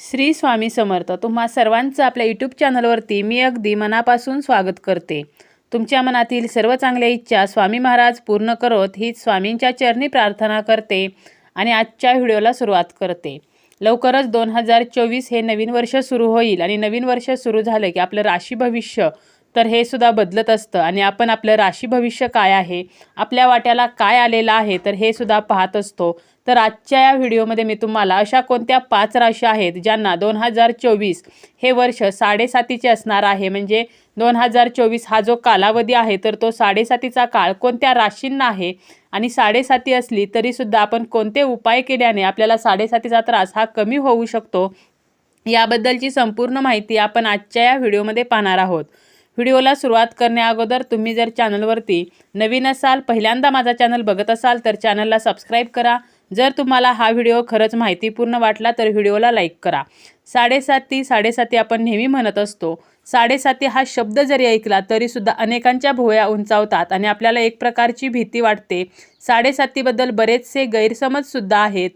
श्री स्वामी समर्थ तुम्हा सर्वांचं आपल्या यूट्यूब चॅनलवरती मी अगदी मनापासून स्वागत करते. तुमच्या मनातील सर्व चांगल्या इच्छा स्वामी महाराज पूर्ण करत हीच स्वामींच्या चरणी प्रार्थना करते आणि आजच्या व्हिडिओला सुरुवात करते. लवकरच दोन हजार चोवीस हे नवीन वर्ष सुरू होईल आणि नवीन वर्ष सुरू झालं की आपलं राशी भविष्य तर हे सुद्धा बदलत असतं. आणि आपण आपलं राशी भविष्य काय आहे आपल्या वाट्याला काय आलेलं आहे तर हे सुद्धा पाहत असतो. तर आजच्या या व्हिडिओमध्ये मी तुम्हाला अशा कोणत्या पाच राशी आहेत ज्यांना दोन हजार चोवीस हे वर्ष साडेसातीचे असणार आहे. म्हणजे दोन हजार चोवीस हा जो कालावधी आहे तर तो साडेसातीचा काळ कोणत्या राशींना आहे? आणि साडेसाती असली तरीसुद्धा आपण कोणते उपाय केल्याने आपल्याला साडेसातीचा त्रास हा कमी होऊ शकतो? याबद्दलची संपूर्ण माहिती आपण आजच्या या व्हिडिओमध्ये पाहणार आहोत. व्हिडिओला सुरुवात करण्याअगोदर तुम्ही जर चॅनलवरती नवीन असाल पहिल्यांदा माझा चॅनल बघत असाल तर चॅनलला सबस्क्राईब करा. जर तुम्हाला हा व्हिडिओ खरंच माहितीपूर्ण वाटला तर व्हिडिओला लाईक करा. साडेसाती साडेसाती आपण नेहमी म्हणत असतो. साडेसाती हा शब्द जरी ऐकला तरीसुद्धा अनेकांच्या भोया उंचावतात आणि आपल्याला एक प्रकारची भीती वाटते. साडेसातीबद्दल बरेचसे गैरसमजसुद्धा आहेत.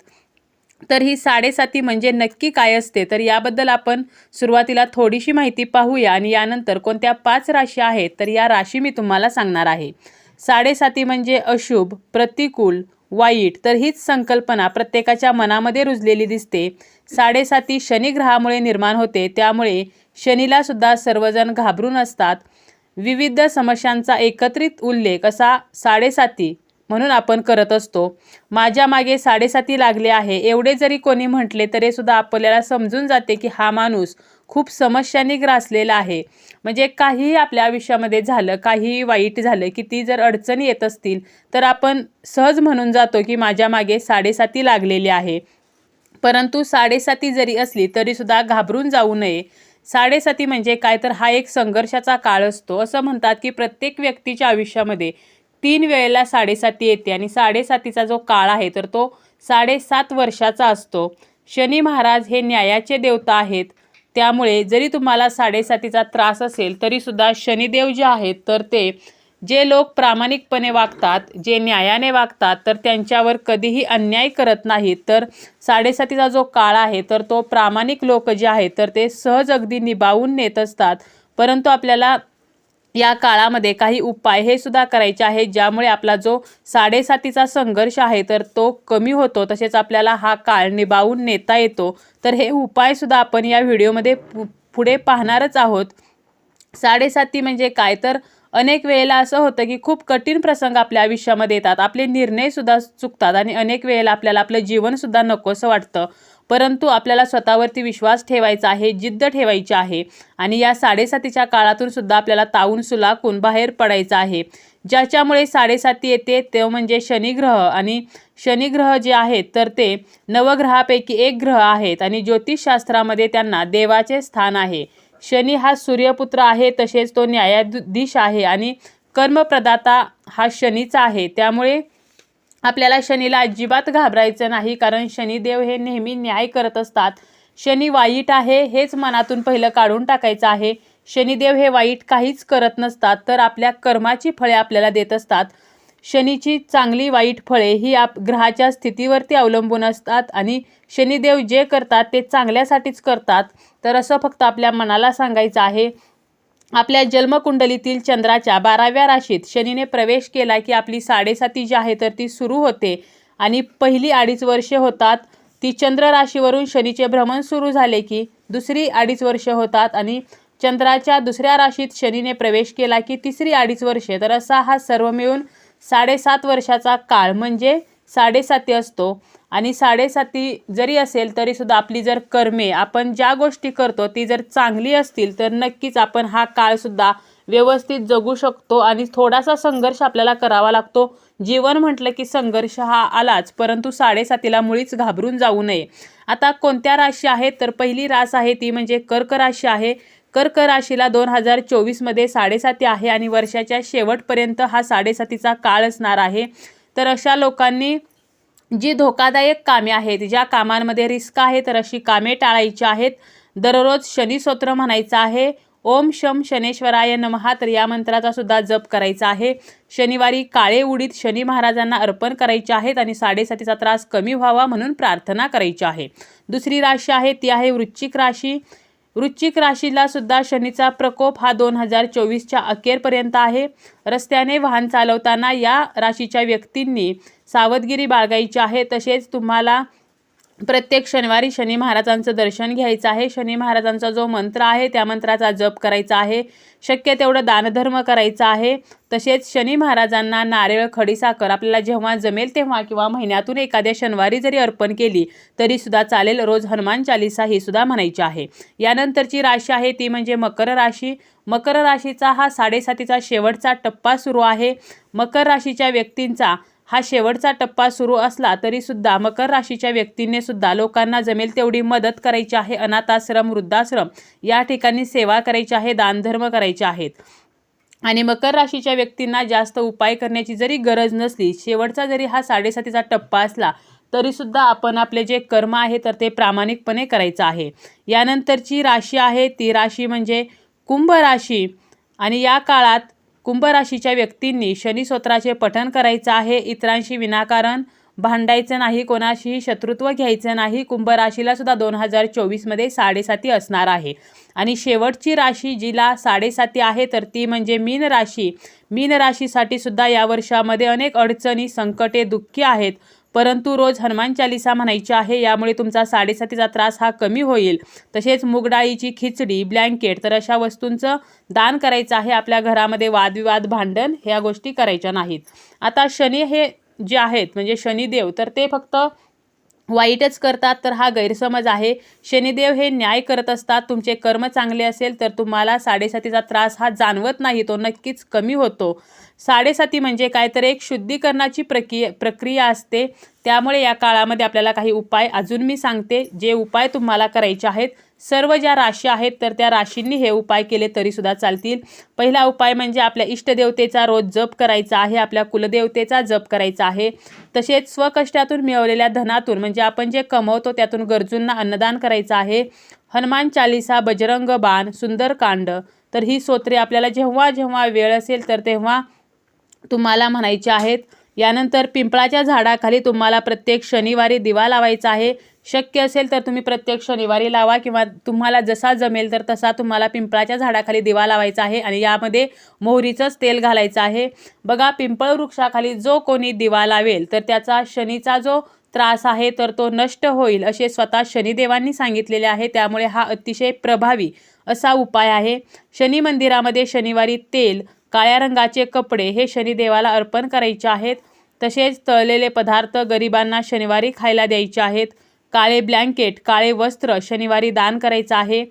तर ही साडेसाती म्हणजे नक्की काय असते? तर याबद्दल आपण सुरुवातीला थोडीशी माहिती पाहूया आणि यानंतर कोणत्या पाच राशी आहेत तर या राशी मी तुम्हाला सांगणार आहे. साडेसाती म्हणजे अशुभ प्रतिकूल वाईट तर हीच संकल्पना प्रत्येकाच्या मनामध्ये रुजलेली दिसते. साडेसाती शनिग्रहामुळे निर्माण होते त्यामुळे शनीला सुद्धा सर्वजण घाबरून असतात. विविध समस्यांचा एकत्रित उल्लेख असा साडेसाती म्हणून आपण करत असतो. माझ्या मागे साडेसाती लागले आहे. एवढे जरी कोणी म्हटले तरी सुद्धा आपल्याला समजून जाते की हा माणूस खूप समस्यांनी ग्रासलेला आहे. म्हणजे काहीही आपल्या आयुष्यामध्ये झालं काहीही वाईट झालं की ती जर अडचणी येत असतील तर आपण सहज म्हणून जातो की माझ्या मागे साडेसाती लागलेली आहे. परंतु साडेसाती जरी असली तरीसुद्धा घाबरून जाऊ नये. साडेसाती म्हणजे काय? तर हा एक संघर्षाचा काळ असतो. असं म्हणतात की प्रत्येक व्यक्तीच्या आयुष्यामध्ये तीन वेळेला साडेसाती येते आणि साडेसातीचा जो काळ आहे तर तो साडेसात वर्षाचा असतो. शनी महाराज हे न्यायाचे देवता आहेत. त्यामुळे जरी तुम्हाला साडेसातीचा त्रास असेल तरीसुद्धा शनिदेव जे आहेत तर ते जे लोक प्रामाणिकपणे वागतात जे न्यायाने वागतात तर त्यांच्यावर कधीही अन्याय करत नाहीत. तर साडेसातीचा जो काळ आहे तर तो प्रामाणिक लोक जे आहेत तर ते सहज अगदी निभावून नेत असतात. परंतु आपल्याला या काळामध्ये काही उपाय हे सुद्धा करायचे आहेत ज्यामुळे आपला जो साडेसातीचा संघर्ष आहे तर तो कमी होतो. तसेच आपल्याला हा काळ निभावून नेता येतो. तर हे उपायसुद्धा आपण या व्हिडिओमध्ये पु पुढे पाहणारच आहोत. साडेसाती म्हणजे काय? तर अनेक वेळेला असं होतं की खूप कठीण प्रसंग आपल्या आयुष्यामध्ये येतात. आपले निर्णयसुद्धा चुकतात आणि अनेक वेळेला आपल्याला आपलं जीवनसुद्धा नकोसं वाटतं. परंतु आपल्याला स्वतःवरती विश्वास ठेवायचा आहे जिद्द ठेवायची आहे आणि या साडेसातीच्या काळातून सुद्धा आपल्याला ताऊन सुलाकून बाहेर पडायचं आहे. ज्याच्यामुळे साडेसाती येते ते म्हणजे शनिग्रह आणि शनिग्रह जे आहेत तर ते नवग्रहापैकी एक ग्रह आहेत आणि ज्योतिषशास्त्रामध्ये त्यांना देवाचे स्थान आहे. शनी हा सूर्यपुत्र आहे तसेच तो न्यायाधीश आहे आणि कर्मप्रदाता हा शनीचा आहे. त्यामुळे आपल्याला शनीला अजिबात घाबरायचं नाही कारण शनिदेव हे नेहमी न्याय करत असतात. शनी वाईट आहे हेच मनातून पहिलं काढून टाकायचं आहे. शनिदेव हे वाईट काहीच करत नसतात तर आपल्या कर्माची फळे आपल्याला देत असतात. शनीची चांगली वाईट फळे ही आप ग्रहाच्या स्थितीवरती अवलंबून असतात आणि शनिदेव जे करतात ते चांगल्यासाठीच करतात. तर असं फक्त आपल्या मनाला सांगायचं आहे. आपल्या जन्मकुंडलीतील चंद्राच्या बाराव्या राशीत शनीने प्रवेश केला की आपली साडेसाती जी आहे तर ती सुरू होते. आणि पहिली अडीच वर्षे होतात. ती चंद्र राशीवरून शनीचे भ्रमण सुरू झाले की दुसरी अडीच वर्षे होतात. आणि चंद्राच्या दुसऱ्या राशीत शनीने प्रवेश केला की तिसरी अडीच वर्षे. तर असा हा सर्व मिळून साडेसात वर्षाचा काळ म्हणजे साडेसाती असतो. आणि साडेसाती जरी असेल तरीसुद्धा आपली जर कर्मे आपण ज्या गोष्टी करतो ती जर चांगली असतील तर नक्कीच आपण हा काळसुद्धा व्यवस्थित जगू शकतो आणि थोडासा संघर्ष आपल्याला करावा लागतो. जीवन म्हटलं की संघर्ष हा आलाच परंतु साडेसातीला मुळीच घाबरून जाऊ नये. आता कोणत्या राशी आहेत? तर पहिली रास आहे ती म्हणजे कर्क राशी आहे. कर्क राशीला दोन हजार चोवीसमध्ये साडेसाती आहे आणि वर्षाच्या शेवटपर्यंत हा साडेसातीचा काळ असणार आहे. तर अशा लोकांनी जी धोकादायक कामे आहेत ज्या कामांमध्ये रिस्क आहे तर अशी कामे टाळायची आहेत. दररोज शनिस्तोत्र म्हणायचं आहे. ओम शम शनेश्वराय नमहा तर या मंत्राचा सुद्धा जप करायचा आहे. शनिवारी काळे उडीत शनी महाराजांना अर्पण करायचे आहेत आणि साडेसातीचा त्रास कमी व्हावा म्हणून प्रार्थना करायची आहे. दुसरी राशी आहे ती आहे वृश्चिक राशी. वृश्चिक राशीला सुद्धा शनीचा प्रकोप हा दोन हजार चोवीसच्या अखेरपर्यंत आहे. रस्त्याने वाहन चालवताना या राशीच्या व्यक्तींनी सावधगिरी बाळगायची आहे. तसेच तुम्हाला प्रत्येक शनिवारी शनी महाराजांचं दर्शन घ्यायचं आहे. शनी महाराजांचा जो मंत्र आहे त्या मंत्राचा जप करायचा आहे. शक्य तेवढं दानधर्म करायचा आहे. तसेच शनी महाराजांना नारळ खडीसाखर आपल्याला जेव्हा जमेल तेव्हा किंवा महिन्यातून एखाद्या शनिवारी जरी अर्पण केली तरी सुद्धा चालेल. रोज हनुमान चालिसा ही सुद्धा म्हणायची आहे. यानंतरची राशी आहे ती म्हणजे मकर राशी. मकर राशीचा हा साडेसातीचा शेवटचा टप्पा सुरू आहे. मकर राशीच्या व्यक्तींचा हा शेवटचा टप्पा सुरू असला तरी सुद्धा मकर राशीच्या व्यक्तींनी सुद्धा लोकांना जमेल तेवढी मदत करायची आहे. अनाथाश्रम वृद्धाश्रम या ठिकाणी सेवा करायची आहे दानधर्म करायचे आहेत. आणि मकर राशीच्या व्यक्तींना जास्त उपाय करण्याची जरी गरज नसली शेवटचा जरी हा साडेसातीचा टप्पा असला तरीसुद्धा आपण आपले जे कर्म आहे तर ते प्रामाणिकपणे करायचं आहे. यानंतरची राशी आहे ती राशी म्हणजे कुंभ राशी. आणि या काळात कुंभराशीच्या व्यक्तींनी शनी स्तोत्राचे पठण करायचं आहे. इतरांशी विनाकारण भांडायचं नाही कोणाशीही शत्रुत्व घ्यायचं नाही. कुंभराशीला सुद्धा दोन हजार चोवीसमध्ये साडेसाती असणार आहे. आणि शेवटची राशी जिला साडेसाती आहे तर ती म्हणजे मीन राशी. मीन राशीसाठी सुद्धा या वर्षामध्ये अनेक अडचणी संकटे दुःखी आहेत. परंतु रोज हनुमान चालिसा म्हणायची आहे यामुळे तुमचा साडेसातीचा त्रास हा कमी होईल. तसेच मुगडाळीची खिचडी ब्लँकेट तर अशा वस्तूंचं दान करायचं आहे आपल्या घरामध्ये वादविवाद भांडण ह्या गोष्टी करायच्या नाहीत. आता शनी हे जे आहेत म्हणजे शनिदेव तर ते फक्त वाईटच करतात तर हा गैरसमज आहे. शनिदेव हे न्याय करत असतात तुमचे कर्म चांगले असेल तर तुम्हाला साडेसातीचा त्रास हा जाणवत नाही तो नक्कीच कमी होतो. साडेसाती म्हणजे काय? तर एक शुद्धीकरणाची प्रक्रिया प्रक्रिया असते. त्यामुळे या काळामध्ये आपल्याला काही उपाय अजून मी सांगते. जे उपाय तुम्हाला करायचे आहेत सर्व ज्या राशी आहेत तर त्या राशींनी हे उपाय केले तरीसुद्धा चालतील. पहिला उपाय म्हणजे आपल्या इष्टदेवतेचा रोज जप करायचा आहे आपल्या कुलदेवतेचा जप करायचा आहे. तसेच स्वकष्टातून मिळवलेल्या धनातून म्हणजे आपण जे कमवतो त्यातून गरजूंना अन्नदान करायचं आहे. हनुमान चालिसा बजरंग बाण सुंदरकांड तर ही स्तोत्रे आपल्याला जेव्हा जेव्हा वेळ असेल तर तेव्हा तुम्हाला म्हणायचे आहेत. यानंतर पिंपळाच्या झाडाखाली तुम्हाला प्रत्येक शनिवारी दिवा लावायचा आहे. शक्य असेल तर तुम्ही प्रत्येक शनिवारी लावा किंवा तुम्हाला जसा जमेल तर तसा तुम्हाला पिंपळाच्या झाडाखाली दिवा लावायचा आहे आणि यामध्ये मोहरीचंच तेल घालायचं आहे. बघा पिंपळ वृक्षाखाली जो कोणी दिवा लावेल तर त्याचा शनीचा जो त्रास आहे तर तो नष्ट होईल असे स्वतः शनिदेवांनी सांगितलेले आहे. त्यामुळे हा अतिशय प्रभावी असा उपाय आहे. शनी मंदिरामध्ये शनिवारी तेल काळ्या रंगाचे कपडे हे शनिदेवाला अर्पण करायचे आहेत. तसेच तळलेले पदार्थ गरिबांना शनिवारी खायला द्यायचे आहेत. काळे ब्लँकेट काळे वस्त्र शनिवारी दान करायचं आहे.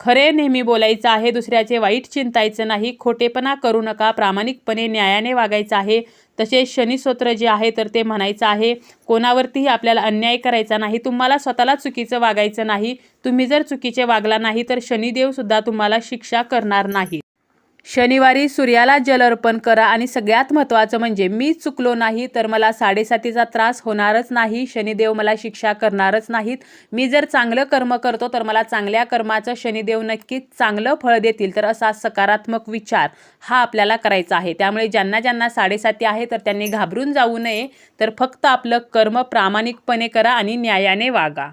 खरे नेहमी बोलायचं आहे दुसऱ्याचे वाईट चिंतायचं नाही खोटेपणा करू नका प्रामाणिकपणे न्यायाने वागायचं आहे. तसेच शनिस्तोत्र जे आहे तर ते म्हणायचं आहे कोणावरतीही आपल्याला अन्याय करायचा नाही तुम्हाला स्वतःला चुकीचं वागायचं नाही तुम्ही जर चुकीचे वागला नाही तर शनिदेवसुद्धा तुम्हाला शिक्षा करणार नाही. शनिवारी सूर्याला जल अर्पण करा आणि सगळ्यात महत्त्वाचं म्हणजे मी चुकलो नाही तर मला साडेसातीचा त्रास होणारच नाही शनिदेव मला शिक्षा करणारच नाहीत. मी जर चांगलं कर्म करतो तर मला चांगल्या कर्माचं शनिदेव नक्कीच चांगलं फळ देतील. तर असा सकारात्मक विचार हा आपल्याला करायचा आहे. त्यामुळे ज्यांना ज्यांना साडेसाती आहे तर त्यांनी घाबरून जाऊ नये. तर फक्त आपलं कर्म प्रामाणिकपणे करा आणि न्यायाने वागा.